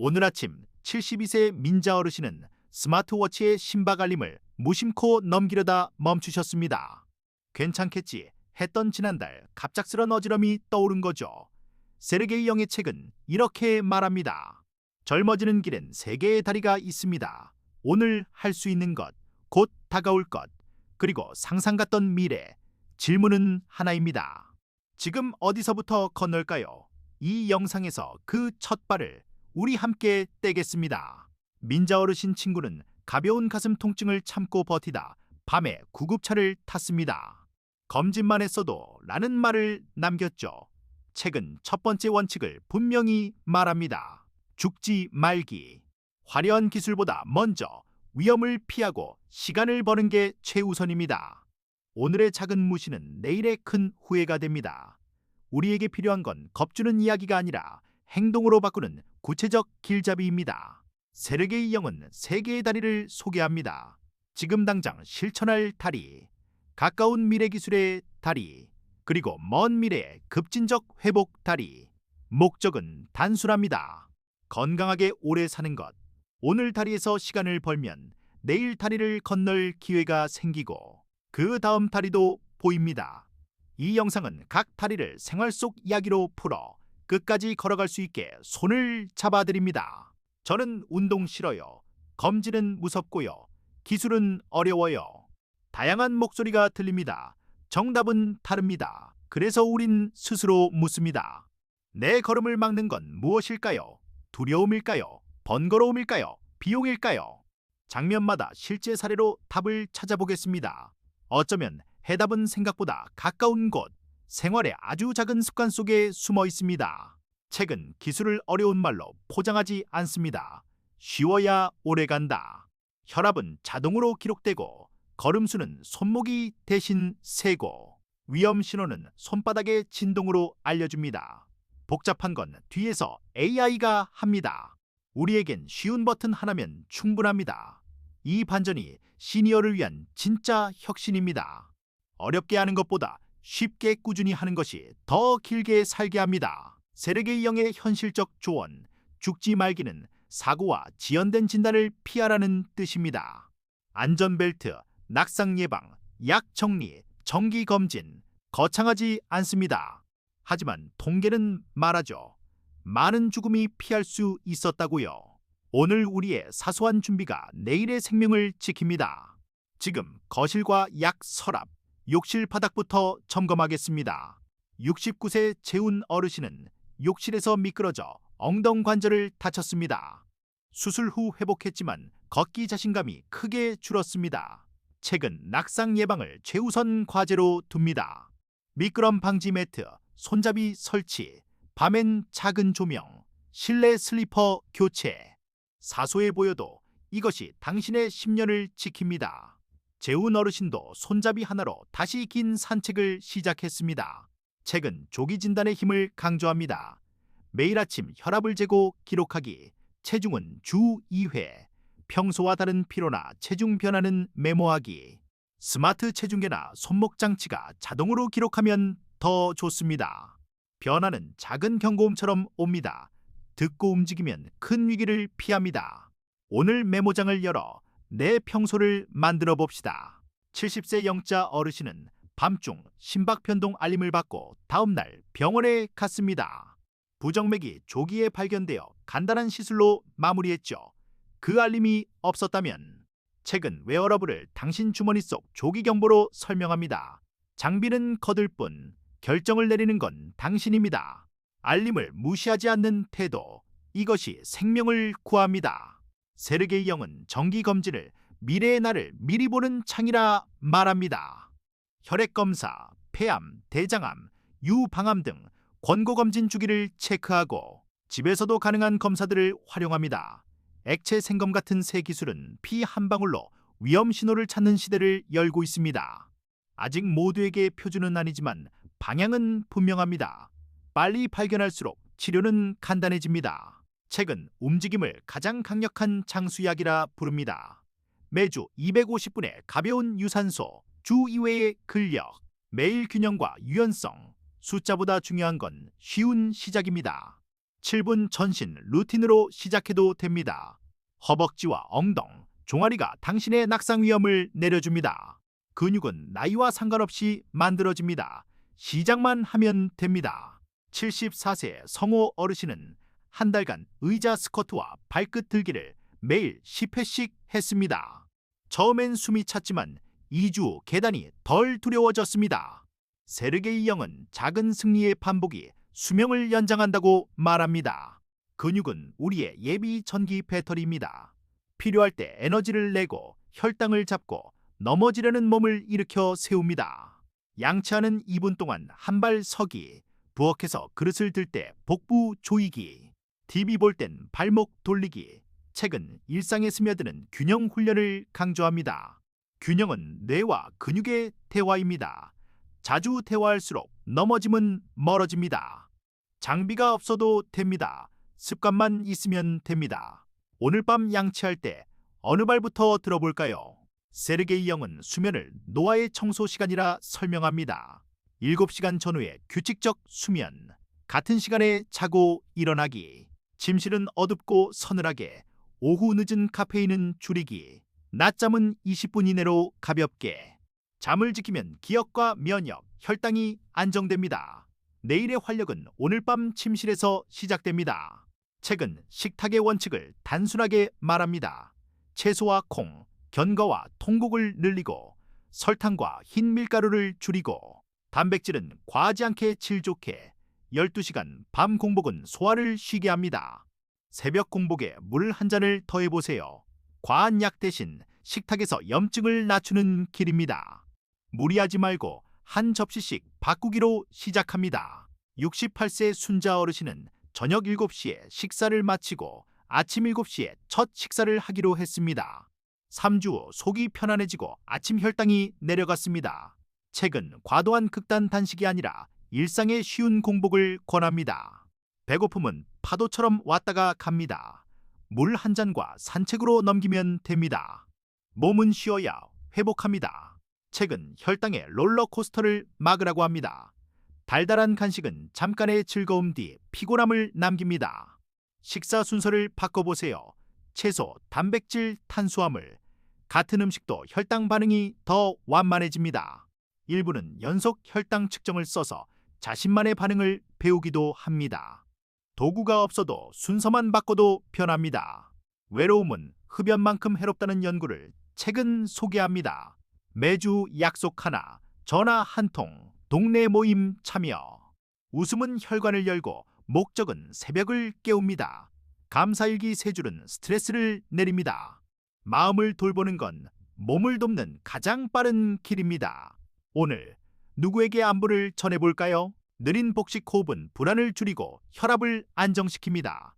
오늘 아침 72세 민자 어르신은 스마트워치의 심박 알림을 무심코 넘기려다 멈추셨습니다. 괜찮겠지 했던 지난달 갑작스런 어지럼이 떠오른 거죠. 세르게이 영의 책은 이렇게 말합니다. 젊어지는 길엔 세 개의 다리가 있습니다. 오늘 할 수 있는 것, 곧 다가올 것, 그리고 상상 같던 미래. 질문은 하나입니다. 지금 어디서부터 건널까요? 이 영상에서 그 첫 발을 우리 함께 떼겠습니다. 민자 어르신 친구는 가벼운 가슴 통증을 참고 버티다 밤에 구급차를 탔습니다. 검진만 했어도 라는 말을 남겼죠. 책은 첫 번째 원칙을 분명히 말합니다. 죽지 말기. 화려한 기술보다 먼저 위험을 피하고 시간을 버는 게 최우선입니다. 오늘의 작은 무시는 내일의 큰 후회가 됩니다. 우리에게 필요한 건 겁주는 이야기가 아니라 행동으로 바꾸는 구체적 길잡이입니다. 세르게이 영은 세 개의 다리를 소개합니다. 지금 당장 실천할 다리, 가까운 미래 기술의 다리, 그리고 먼 미래의 급진적 회복 다리. 목적은 단순합니다. 건강하게 오래 사는 것. 오늘 다리에서 시간을 벌면 내일 다리를 건널 기회가 생기고 그 다음 다리도 보입니다. 이 영상은 각 다리를 생활 속 이야기로 풀어 끝까지 걸어갈 수 있게 손을 잡아드립니다. 저는 운동 싫어요. 검진은 무섭고요. 기술은 어려워요. 다양한 목소리가 들립니다. 정답은 다릅니다. 그래서 우린 스스로 묻습니다. 내 걸음을 막는 건 무엇일까요? 두려움일까요? 번거로움일까요? 비용일까요? 장면마다 실제 사례로 답을 찾아보겠습니다. 어쩌면 해답은 생각보다 가까운 곳, 생활의 아주 작은 습관 속에 숨어 있습니다. 책은 기술을 어려운 말로 포장하지 않습니다. 쉬워야 오래 간다. 혈압은 자동으로 기록되고 걸음수는 손목이 대신 세고 위험 신호는 손바닥의 진동으로 알려줍니다. 복잡한 건 뒤에서 AI가 합니다. 우리에겐 쉬운 버튼 하나면 충분합니다. 이 반전이 시니어를 위한 진짜 혁신입니다. 어렵게 하는 것보다 쉽게 꾸준히 하는 것이 더 길게 살게 합니다. 세르게이 영의 현실적 조언, 죽지 말기는 사고와 지연된 진단을 피하라는 뜻입니다. 안전벨트, 낙상 예방, 약 정리, 정기 검진, 거창하지 않습니다. 하지만 통계는 말하죠. 많은 죽음이 피할 수 있었다고요. 오늘 우리의 사소한 준비가 내일의 생명을 지킵니다. 지금 거실과 약 서랍, 욕실 바닥부터 점검하겠습니다. 69세 재운 어르신은 욕실에서 미끄러져 엉덩 관절을 다쳤습니다. 수술 후 회복했지만 걷기 자신감이 크게 줄었습니다. 최근 낙상 예방을 최우선 과제로 둡니다. 미끄럼 방지 매트, 손잡이 설치, 밤엔 작은 조명, 실내 슬리퍼 교체. 사소해 보여도 이것이 당신의 10년을 지킵니다. 재운 어르신도 손잡이 하나로 다시 긴 산책을 시작했습니다. 책은 조기 진단의 힘을 강조합니다. 매일 아침 혈압을 재고 기록하기, 체중은 주 2회, 평소와 다른 피로나 체중 변화는 메모하기, 스마트 체중계나 손목 장치가 자동으로 기록하면 더 좋습니다. 변화는 작은 경고음처럼 옵니다. 듣고 움직이면 큰 위기를 피합니다. 오늘 메모장을 열어 내 평소를 만들어 봅시다. 70세 영자 어르신은 밤중 심박 변동 알림을 받고 다음날 병원에 갔습니다. 부정맥이 조기에 발견되어 간단한 시술로 마무리했죠. 그 알림이 없었다면 책은 웨어러블을 당신 주머니 속 조기 경보로 설명합니다. 장비는 거들 뿐 결정을 내리는 건 당신입니다. 알림을 무시하지 않는 태도. 이것이 생명을 구합니다. 세르게이 영은 정기 검진을 미래의 나를 미리 보는 창이라 말합니다. 혈액 검사, 폐암, 대장암, 유방암 등 권고 검진 주기를 체크하고 집에서도 가능한 검사들을 활용합니다. 액체 생검 같은 새 기술은 피 한 방울로 위험 신호를 찾는 시대를 열고 있습니다. 아직 모두에게 표준은 아니지만 방향은 분명합니다. 빨리 발견할수록 치료는 간단해집니다. 책은 움직임을 가장 강력한 장수약이라 부릅니다. 매주 250분의 가벼운 유산소, 주 2회의 근력, 매일 균형과 유연성, 숫자보다 중요한 건 쉬운 시작입니다. 7분 전신 루틴으로 시작해도 됩니다. 허벅지와 엉덩, 종아리가 당신의 낙상 위험을 내려줍니다. 근육은 나이와 상관없이 만들어집니다. 시작만 하면 됩니다. 74세 성호 어르신은 한 달간 의자 스쿼트와 발끝 들기를 매일 10회씩 했습니다. 처음엔 숨이 찼지만 2주 후 계단이 덜 두려워졌습니다. 세르게이 영은 작은 승리의 반복이 수명을 연장한다고 말합니다. 근육은 우리의 예비 전기 배터리입니다. 필요할 때 에너지를 내고 혈당을 잡고 넘어지려는 몸을 일으켜 세웁니다. 양치하는 2분 동안 한 발 서기, 부엌에서 그릇을 들 때 복부 조이기, TV 볼 땐 발목 돌리기, 책은 일상에 스며드는 균형 훈련을 강조합니다. 균형은 뇌와 근육의 대화입니다. 자주 대화할수록 넘어짐은 멀어집니다. 장비가 없어도 됩니다. 습관만 있으면 됩니다. 오늘 밤 양치할 때 어느 발부터 들어볼까요? 세르게이 영은 수면을 노화의 청소 시간이라 설명합니다. 7시간 전후의 규칙적 수면, 같은 시간에 자고 일어나기, 침실은 어둡고 서늘하게, 오후 늦은 카페인은 줄이기, 낮잠은 20분 이내로 가볍게. 잠을 지키면 기억과 면역, 혈당이 안정됩니다. 내일의 활력은 오늘 밤 침실에서 시작됩니다. 책은 식탁의 원칙을 단순하게 말합니다. 채소와 콩, 견과와 통곡을 늘리고 설탕과 흰 밀가루를 줄이고 단백질은 과하지 않게 질 좋게 12시간 밤 공복은 소화를 쉬게 합니다. 새벽 공복에 물 한 잔을 더해보세요. 과한 약 대신 식탁에서 염증을 낮추는 길입니다. 무리하지 말고 한 접시씩 바꾸기로 시작합니다. 68세 순자 어르신은 저녁 7시에 식사를 마치고 아침 7시에 첫 식사를 하기로 했습니다. 3주 후 속이 편안해지고 아침 혈당이 내려갔습니다. 책은 과도한 극단 단식이 아니라 일상의 쉬운 공복을 권합니다. 배고픔은 파도처럼 왔다가 갑니다. 물 한 잔과 산책으로 넘기면 됩니다. 몸은 쉬어야 회복합니다. 책은 혈당의 롤러코스터를 막으라고 합니다. 달달한 간식은 잠깐의 즐거움 뒤 피곤함을 남깁니다. 식사 순서를 바꿔보세요. 채소, 단백질, 탄수화물. 같은 음식도 혈당 반응이 더 완만해집니다. 일부는 연속 혈당 측정을 써서 자신만의 반응을 배우기도 합니다. 도구가 없어도 순서만 바꿔도 변합니다. 외로움은 흡연만큼 해롭다는 연구를 책은 소개합니다. 매주 약속 하나, 전화 한 통, 동네 모임 참여. 웃음은 혈관을 열고 목적은 새벽을 깨웁니다. 감사일기 세 줄은 스트레스를 내립니다. 마음을 돌보는 건 몸을 돕는 가장 빠른 길입니다. 오늘 누구에게 안부를 전해볼까요? 느린 복식 호흡은 불안을 줄이고 혈압을 안정시킵니다.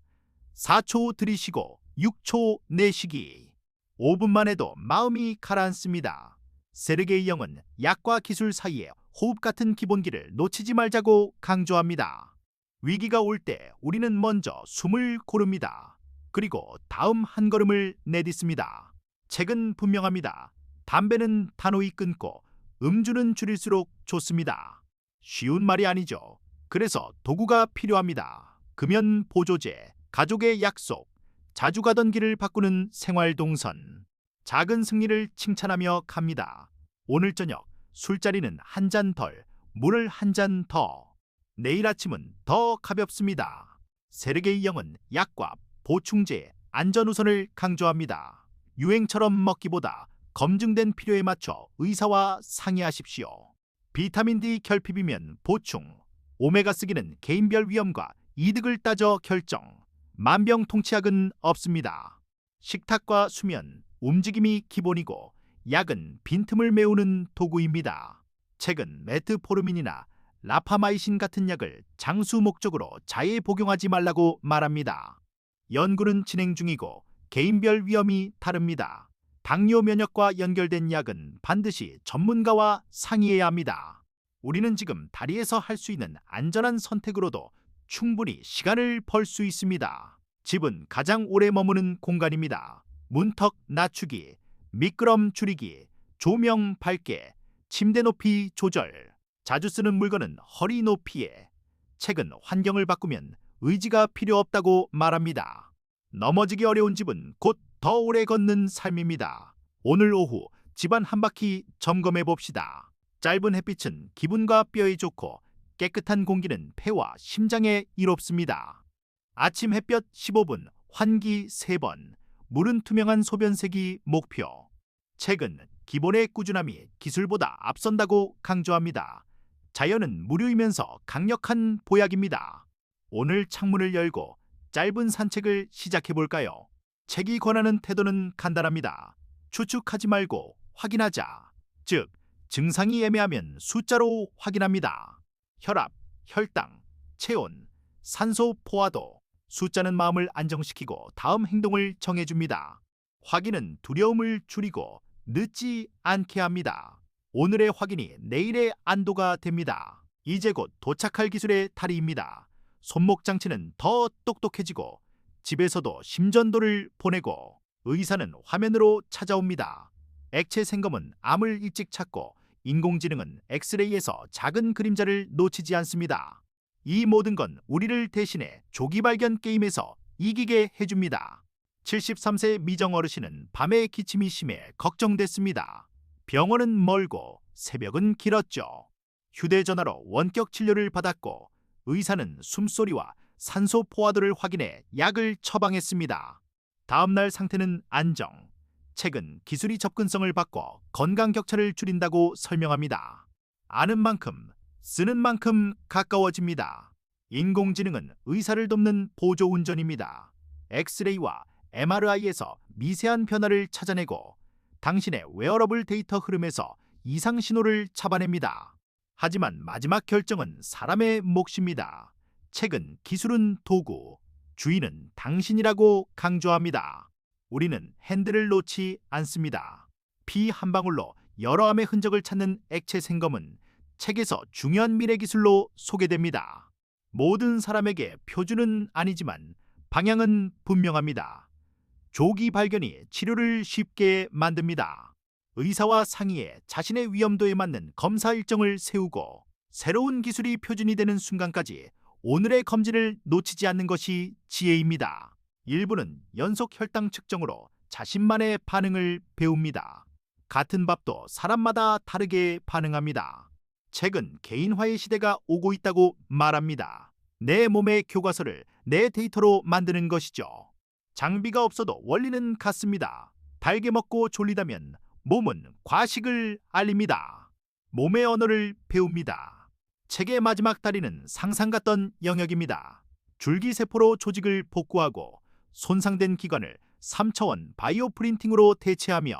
4초 들이쉬고 6초 내쉬기. 5분만 해도 마음이 가라앉습니다. 세르게이 영은 약과 기술 사이에 호흡 같은 기본기를 놓치지 말자고 강조합니다. 위기가 올 때 우리는 먼저 숨을 고릅니다. 그리고 다음 한 걸음을 내딛습니다. 책은 분명합니다. 담배는 단호히 끊고 음주는 줄일수록 좋습니다. 쉬운 말이 아니죠. 그래서 도구가 필요합니다. 금연 보조제, 가족의 약속, 자주 가던 길을 바꾸는 생활 동선. 작은 승리를 칭찬하며 갑니다. 오늘 저녁 술자리는 한 잔 덜, 물을 한 잔 더. 내일 아침은 더 가볍습니다. 세르게이 영은 약과 보충제, 안전 우선을 강조합니다. 유행처럼 먹기보다 검증된 필요에 맞춰 의사와 상의하십시오. 비타민 D 결핍이면 보충, 오메가3기는 개인별 위험과 이득을 따져 결정. 만병통치약은 없습니다. 식탁과 수면, 움직임이 기본이고 약은 빈틈을 메우는 도구입니다. 책은 메트포르민이나 라파마이신 같은 약을 장수 목적으로 자해 복용하지 말라고 말합니다. 연구는 진행 중이고 개인별 위험이 다릅니다. 당뇨 면역과 연결된 약은 반드시 전문가와 상의해야 합니다. 우리는 지금 다리에서 할 수 있는 안전한 선택으로도 충분히 시간을 벌 수 있습니다. 집은 가장 오래 머무는 공간입니다. 문턱 낮추기, 미끄럼 줄이기, 조명 밝게, 침대 높이 조절. 자주 쓰는 물건은 허리 높이에. 책은 환경을 바꾸면 의지가 필요 없다고 말합니다. 넘어지기 어려운 집은 곧 더 오래 걷는 삶입니다. 오늘 오후 집안 한 바퀴 점검해 봅시다. 짧은 햇빛은 기분과 뼈에 좋고 깨끗한 공기는 폐와 심장에 이롭습니다. 아침 햇볕 15분, 환기 3번, 물은 투명한 소변색이 목표. 책은 기본의 꾸준함이 기술보다 앞선다고 강조합니다. 자연은 무료이면서 강력한 보약입니다. 오늘 창문을 열고 짧은 산책을 시작해 볼까요? 책이 권하는 태도는 간단합니다. 추측하지 말고 확인하자. 즉, 증상이 애매하면 숫자로 확인합니다. 혈압, 혈당, 체온, 산소 포화도. 숫자는 마음을 안정시키고 다음 행동을 정해줍니다. 확인은 두려움을 줄이고 늦지 않게 합니다. 오늘의 확인이 내일의 안도가 됩니다. 이제 곧 도착할 기술의 달인입니다. 손목 장치는 더 똑똑해지고 집에서도 심전도를 보내고 의사는 화면으로 찾아옵니다. 액체 생검은 암을 일찍 찾고 인공지능은 엑스레이에서 작은 그림자를 놓치지 않습니다. 이 모든 건 우리를 대신해 조기 발견 게임에서 이기게 해줍니다. 73세 미정 어르신은 밤에 기침이 심해 걱정됐습니다. 병원은 멀고 새벽은 길었죠. 휴대전화로 원격 진료를 받았고 의사는 숨소리와 산소 포화도를 확인해 약을 처방했습니다. 다음 날 상태는 안정. 책은 기술이 접근성을 바꿔 건강 격차를 줄인다고 설명합니다. 아는 만큼 쓰는 만큼 가까워집니다. 인공지능은 의사를 돕는 보조 운전입니다. 엑스레이와 MRI에서 미세한 변화를 찾아내고 당신의 웨어러블 데이터 흐름에서 이상 신호를 잡아냅니다. 하지만 마지막 결정은 사람의 몫입니다. 책은 기술은 도구, 주인은 당신이라고 강조합니다. 우리는 핸들을 놓지 않습니다. 피 한 방울로 여러 암의 흔적을 찾는 액체 생검은 책에서 중요한 미래 기술로 소개됩니다. 모든 사람에게 표준은 아니지만 방향은 분명합니다. 조기 발견이 치료를 쉽게 만듭니다. 의사와 상의해 자신의 위험도에 맞는 검사 일정을 세우고 새로운 기술이 표준이 되는 순간까지 오늘의 검진을 놓치지 않는 것이 지혜입니다. 일부는 연속 혈당 측정으로 자신만의 반응을 배웁니다. 같은 밥도 사람마다 다르게 반응합니다. 책은 개인화의 시대가 오고 있다고 말합니다. 내 몸의 교과서를 내 데이터로 만드는 것이죠. 장비가 없어도 원리는 같습니다. 달게 먹고 졸리다면 몸은 과식을 알립니다. 몸의 언어를 배웁니다. 책의 마지막 다리는 상상 같던 영역입니다. 줄기세포로 조직을 복구하고 손상된 기관을 3차원 바이오 프린팅으로 대체하며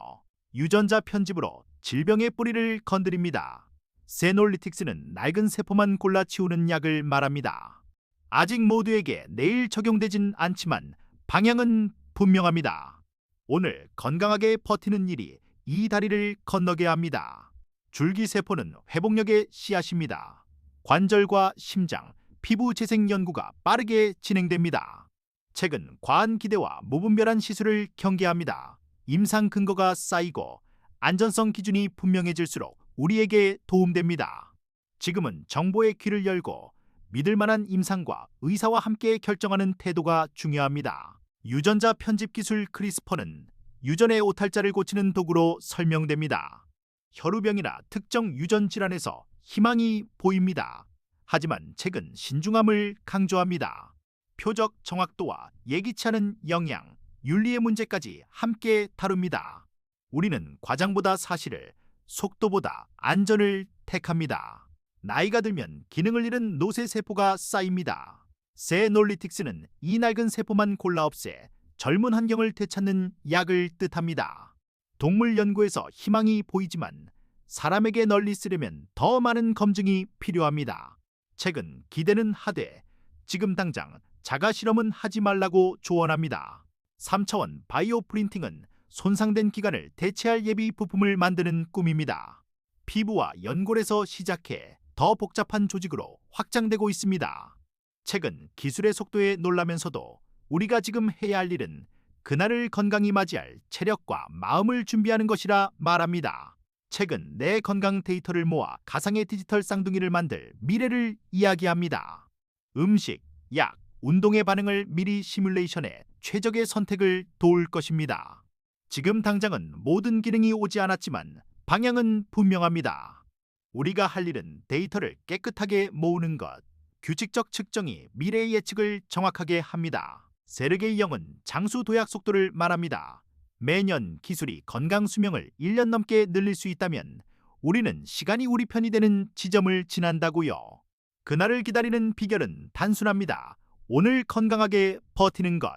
유전자 편집으로 질병의 뿌리를 건드립니다. 세놀리틱스는 낡은 세포만 골라 치우는 약을 말합니다. 아직 모두에게 내일 적용되진 않지만 방향은 분명합니다. 오늘 건강하게 버티는 일이 이 다리를 건너게 합니다. 줄기세포는 회복력의 씨앗입니다. 관절과 심장, 피부 재생 연구가 빠르게 진행됩니다. 책은 과한 기대와 무분별한 시술을 경계합니다. 임상 근거가 쌓이고 안전성 기준이 분명해질수록 우리에게 도움됩니다. 지금은 정보의 귀를 열고 믿을 만한 임상과 의사와 함께 결정하는 태도가 중요합니다. 유전자 편집 기술 크리스퍼는 유전의 오탈자를 고치는 도구로 설명됩니다. 혈우병이나 특정 유전 질환에서 희망이 보입니다. 하지만 책은 신중함을 강조합니다. 표적 정확도와 예기치 않은 영양, 윤리의 문제까지 함께 다룹니다. 우리는 과장보다 사실을, 속도보다 안전을 택합니다. 나이가 들면 기능을 잃은 노쇠 세포가 쌓입니다. 세놀리틱스는 이 낡은 세포만 골라 없애 젊은 환경을 되찾는 약을 뜻합니다. 동물 연구에서 희망이 보이지만 사람에게 널리 쓰려면 더 많은 검증이 필요합니다. 책은 기대는 하되 지금 당장 자가 실험은 하지 말라고 조언합니다. 3차원 바이오 프린팅은 손상된 기관을 대체할 예비 부품을 만드는 꿈입니다. 피부와 연골에서 시작해 더 복잡한 조직으로 확장되고 있습니다. 책은 기술의 속도에 놀라면서도 우리가 지금 해야 할 일은 그날을 건강히 맞이할 체력과 마음을 준비하는 것이라 말합니다. 책은 내 건강 데이터를 모아 가상의 디지털 쌍둥이를 만들 미래를 이야기합니다. 음식, 약, 운동의 반응을 미리 시뮬레이션해 최적의 선택을 도울 것입니다. 지금 당장은 모든 기능이 오지 않았지만 방향은 분명합니다. 우리가 할 일은 데이터를 깨끗하게 모으는 것, 규칙적 측정이 미래의 예측을 정확하게 합니다. 세르게이 영은 장수 도약 속도를 말합니다. 매년 기술이 건강 수명을 1년 넘게 늘릴 수 있다면 우리는 시간이 우리 편이 되는 지점을 지난다고요. 그날을 기다리는 비결은 단순합니다. 오늘 건강하게 버티는 것.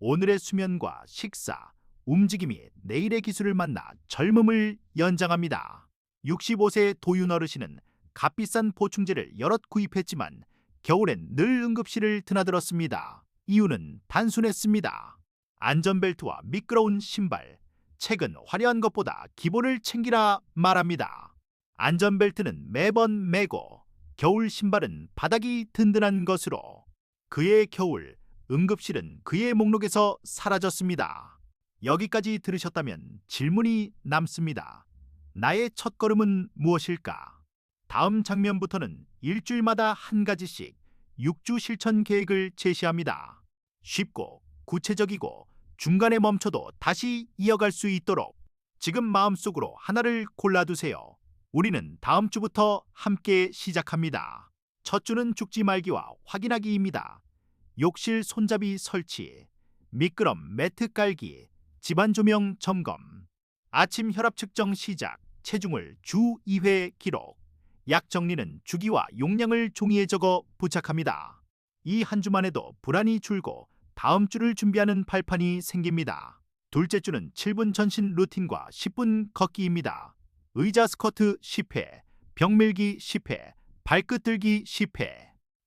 오늘의 수면과 식사, 움직임이 내일의 기술을 만나 젊음을 연장합니다. 65세 도윤 어르신은 값비싼 보충제를 여럿 구입했지만 겨울엔 늘 응급실을 드나들었습니다. 이유는 단순했습니다. 안전벨트와 미끄러운 신발, 책은 화려한 것보다 기본을 챙기라 말합니다. 안전벨트는 매번 매고 겨울 신발은 바닥이 든든한 것으로 그의 겨울 응급실은 그의 목록에서 사라졌습니다. 여기까지 들으셨다면 질문이 남습니다. 나의 첫걸음은 무엇일까? 다음 장면부터는 일주일마다 한 가지씩 6주 실천 계획을 제시합니다. 쉽고 구체적이고 중간에 멈춰도 다시 이어갈 수 있도록 지금 마음속으로 하나를 골라두세요. 우리는 다음 주부터 함께 시작합니다. 첫 주는 죽지 말기와 확인하기입니다. 욕실 손잡이 설치, 미끄럼 매트 깔기, 집안 조명 점검, 아침 혈압 측정 시작, 체중을 주 2회 기록, 약 정리는 주기와 용량을 종이에 적어 부착합니다. 이 한 주만 해도 불안이 줄고 다음 주를 준비하는 발판이 생깁니다. 둘째 주는 7분 전신 루틴과 10분 걷기입니다. 의자 스쿼트 10회, 벽밀기 10회, 발끝 들기 10회.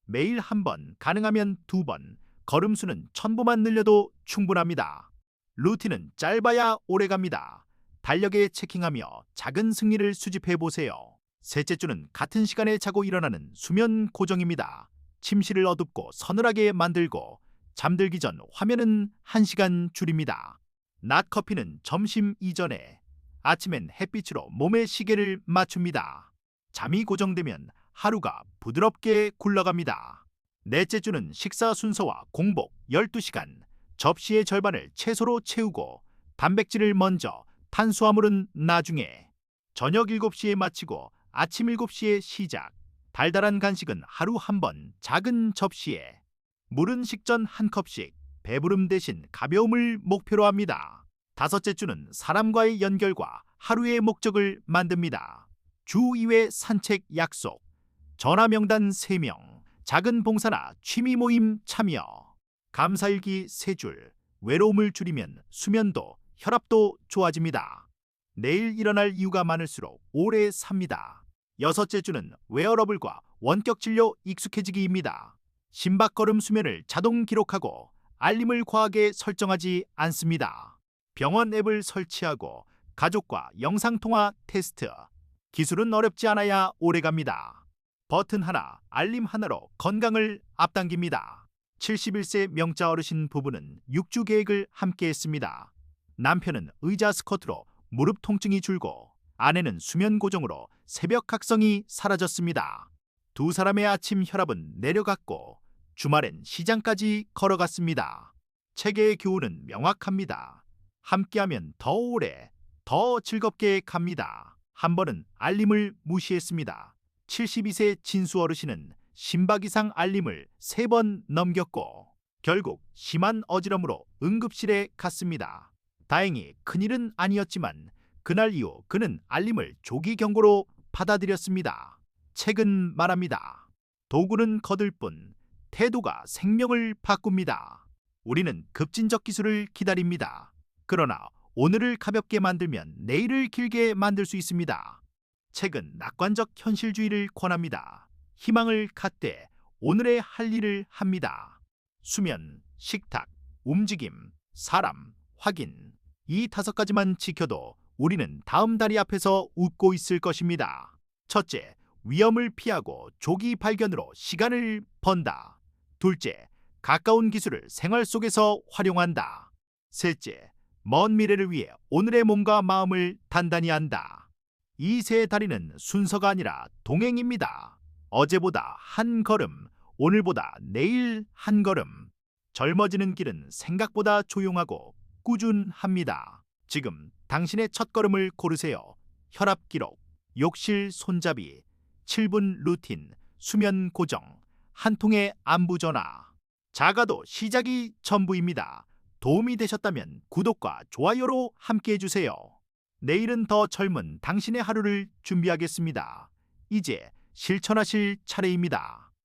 매일 한 번, 가능하면 두 번, 걸음수는 천보만 늘려도 충분합니다. 루틴은 짧아야 오래 갑니다. 달력에 체킹하며 작은 승리를 수집해 보세요. 셋째 주는 같은 시간에 자고 일어나는 수면 고정입니다. 침실을 어둡고 서늘하게 만들고 잠들기 전 화면은 1시간 줄입니다. 낮 커피는 점심 이전에 아침엔 햇빛으로 몸의 시계를 맞춥니다. 잠이 고정되면 하루가 부드럽게 굴러갑니다. 넷째 주는 식사 순서와 공복 12시간, 접시의 절반을 채소로 채우고 단백질을 먼저, 탄수화물은 나중에 저녁 7시에 마치고 아침 7시에 시작. 달달한 간식은 하루 한 번 작은 접시에 물은 식전 한 컵씩 배부름 대신 가벼움을 목표로 합니다. 다섯째 주는 사람과의 연결과 하루의 목적을 만듭니다. 주 2회 산책 약속, 전화 명단 3명, 작은 봉사나 취미 모임 참여, 감사일기 3줄, 외로움을 줄이면 수면도 혈압도 좋아집니다. 내일 일어날 이유가 많을수록 오래 삽니다. 여섯째 주는 웨어러블과 원격 진료 익숙해지기입니다. 심박걸음 수면을 자동 기록하고 알림을 과하게 설정하지 않습니다. 병원 앱을 설치하고 가족과 영상통화 테스트. 기술은 어렵지 않아야 오래갑니다. 버튼 하나, 알림 하나로 건강을 앞당깁니다. 71세 명자 어르신 부부는 6주 계획을 함께 했습니다. 남편은 의자 스쿼트로 무릎 통증이 줄고 아내는 수면 고정으로 새벽 각성이 사라졌습니다. 두 사람의 아침 혈압은 내려갔고 주말엔 시장까지 걸어갔습니다. 체계의 교훈은 명확합니다. 함께하면 더 오래, 더 즐겁게 갑니다. 한 번은 알림을 무시했습니다. 72세 진수 어르신은 심박 이상 알림을 세 번 넘겼고 결국 심한 어지럼으로 응급실에 갔습니다. 다행히 큰일은 아니었지만 그날 이후 그는 알림을 조기 경고로 받아들였습니다. 책은 말합니다. 도구는 거들 뿐 태도가 생명을 바꿉니다. 우리는 급진적 기술을 기다립니다. 그러나 오늘을 가볍게 만들면 내일을 길게 만들 수 있습니다. 책은 낙관적 현실주의를 권합니다. 희망을 갖되 오늘의 할 일을 합니다. 수면, 식탁, 움직임, 사람, 확인. 이 다섯 가지만 지켜도 우리는 다음 다리 앞에서 웃고 있을 것입니다. 첫째, 위험을 피하고 조기 발견으로 시간을 번다. 둘째, 가까운 기술을 생활 속에서 활용한다. 셋째, 먼 미래를 위해 오늘의 몸과 마음을 단단히 한다. 이세 다리는 순서가 아니라 동행입니다. 어제보다 한 걸음, 오늘보다 내일 한 걸음. 젊어지는 길은 생각보다 조용하고 꾸준합니다. 지금 당신의 첫 걸음을 고르세요. 혈압 기록, 욕실 손잡이, 7분 루틴, 수면 고정, 한 통의 안부 전화. 작아도 시작이 전부입니다. 도움이 되셨다면 구독과 좋아요로 함께 해주세요. 내일은 더 젊은 당신의 하루를 준비하겠습니다. 이제 실천하실 차례입니다.